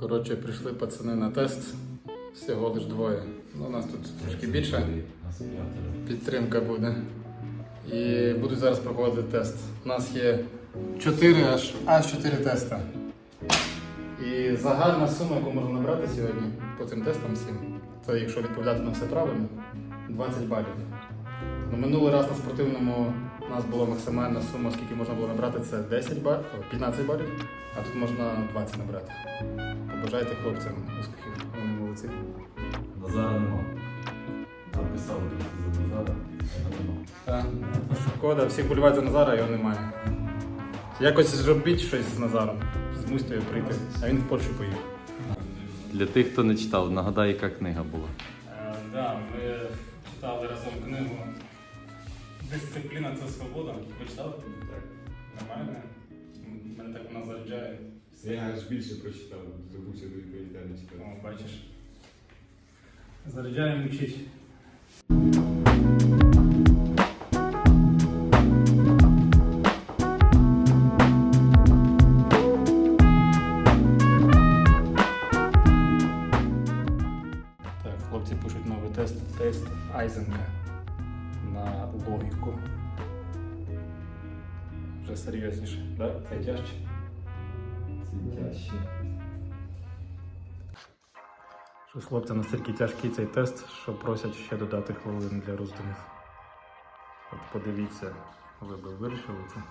Коротше, прийшли пацани на тест. Всього лиш двоє. Ну, у нас тут трошки більше. Підтримка буде. І будуть зараз проходити тест. У нас є 4 аж, аж 4 теста. І загальна сума, яку можна набрати сьогодні по цим тестам всім, це якщо відповідати на все правильно, 20 балів. Ну, минулий раз на спортивному у нас була максимальна сума, скільки можна було набрати, це 10 балів, 15 балів, а тут можна 20 набрати. Побажайте хлопцям успіхів, вони молодці. Назара нема. Записав за Назара, а нема. Так, шкода, всі болівають за Назара, а його немає. Якось зробіть щось з Назаром, змусьте його прийти, а він в Польщу поїхав. Для тих, хто не читав, нагадай, яка книга була. Дисципліна це свобода. Ви читали? Так. Нормально? Мене так вона заряджає. Я аж більше прочитав, забувся до відповідати не читав. О, бачиш. Заряджає мучить. Так, хлопці пишуть новий тест. Тест Айзенка Вже серйозніше, так? Це тяжче. Це тяжче. Щось хлопці настільки тяжкий цей тест, що просять ще додати хвилин для роздумів. От подивіться, ви би вирішили це.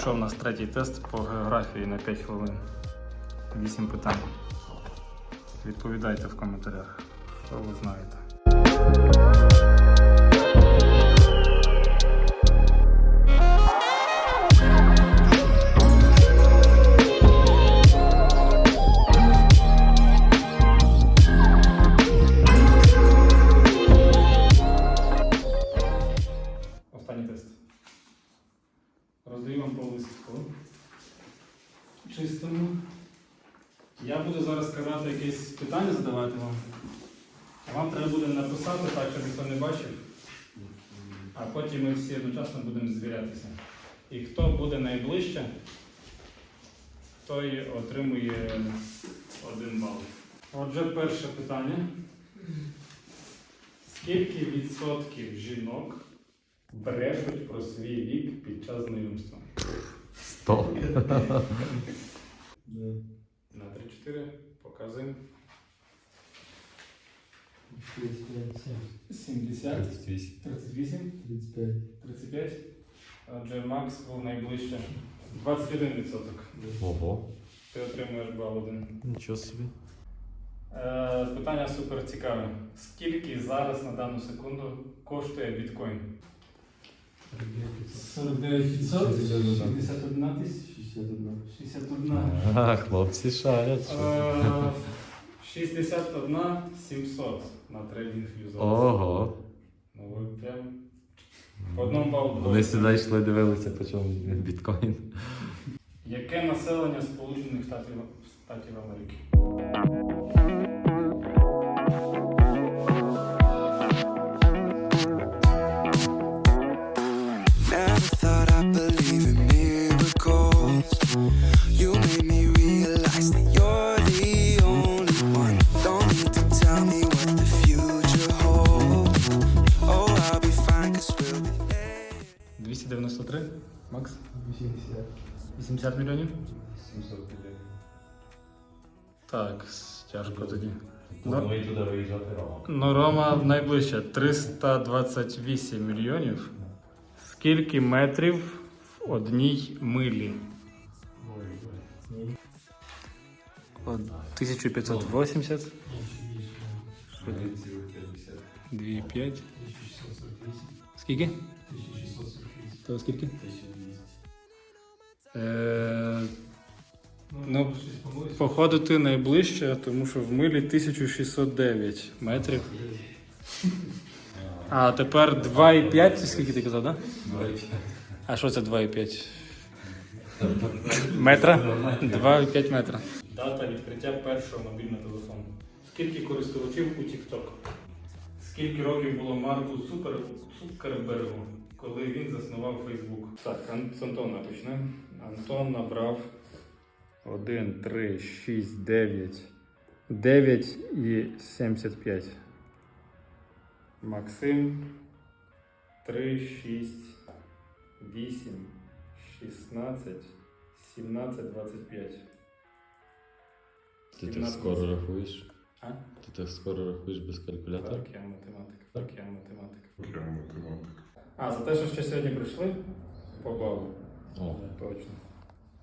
Пішов у нас третій тест по географії на 5 хвилин. 8 питань. Відповідайте в коментарях, що ви знаєте. Буду зараз казати якесь питання задавати вам. А вам треба буде написати так, щоб ніхто не бачив. А потім ми всі одночасно будемо звірятися. І хто буде найближче, той отримує один бал. Отже, перше питання. Скільки відсотків жінок брешуть про свій вік під час знайомства? Сто. На 3-4 показуємо. 70, 38. 38, 35. 35. Отже, Макс був найближче. 21%. Ого. Ти отримуєш бал один. Нічого собі. Е, питання супер цікаве. Скільки зараз на дану секунду коштує біткоін? 49 61 тисяч? 61. 61. А, хлопці шарять. Е, 61 700 на трейдинг юзер. Ого. Ну ви прям по одному балу. Вони сюди йшли, дивилися, по чому біткоін. Яке населення Сполучених Штатів, Штатів Америки? 293, Макс? 80. 80 мільйонів? 750. Так, с- тяжко тоді. Ну і туди виїжджати Рома. Ну, Рома найближче 328 мільйонів. Скільки метрів в одній милі? От 1580, 2,5. Скільки? То скільки? Е, Ну, походу, ти найближче, тому що в милі 1609 метрів. А тепер 2,5, скільки ти казав, так? Да? А що це 2,5? Метра? 2,5 метра. Дата відкриття першого мобільного телефону. Скільки користувачів у TikTok? Скільки років було Марку Цукер... Цукербергу, коли він заснував Facebook? Так, з Антона почнемо. Антон набрав 1, 3, 6, 9. 9 і 75. Максим 3, 6, 8, 16, 17, 25. Ти так 17. скоро рахуєш? А? Ти так скоро рахуєш без калькулятора? Так, я математик. Так, я математик. Я математик. А, за те, що ще сьогодні прийшли? По балу. О, Точно.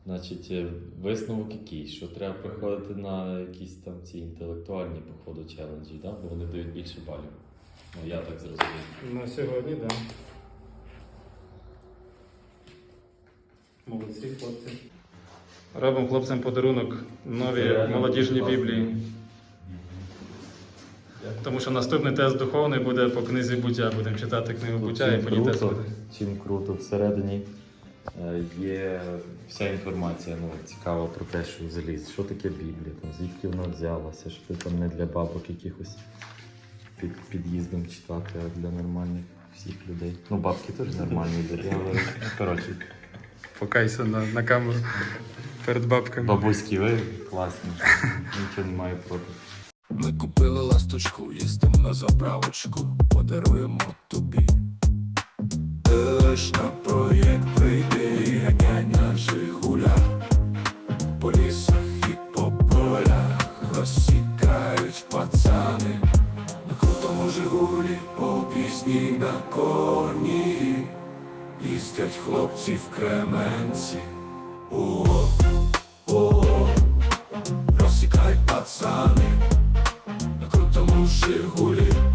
значить, е, висновок який, що треба приходити на якісь там ці інтелектуальні, походу, челенджі, да? бо вони дають більше балів. Ну, я так зрозумів. На сьогодні, так. Да. Молодці, хлопці. Робимо хлопцям подарунок нові молодіжні біблії. Тому що наступний тест духовний буде по книзі буття. Будемо читати книгу буття і по ній тест буде. чим круто, всередині е, є вся інформація ну, цікава про те, що заліз, що таке Біблія, там, звідки вона взялася, що там не для бабок якихось під під'їздом читати, а для нормальних всіх людей. Ну, бабки теж нормальні люди, але коротше, Покайся на, на камеру перед бабками. бабуські, ви класні, нічого не маю проти. Ми купили ласточку, їздимо на заправочку, подаруємо тобі. Лиш на проєкт прийди і ганяй на Жигулях. По лісах і по полях розсікають пацани. На крутому Жигулі по пісні на корні. Їздять хлопці в Кременці. Рассекай пацаны на крутом крутому гули.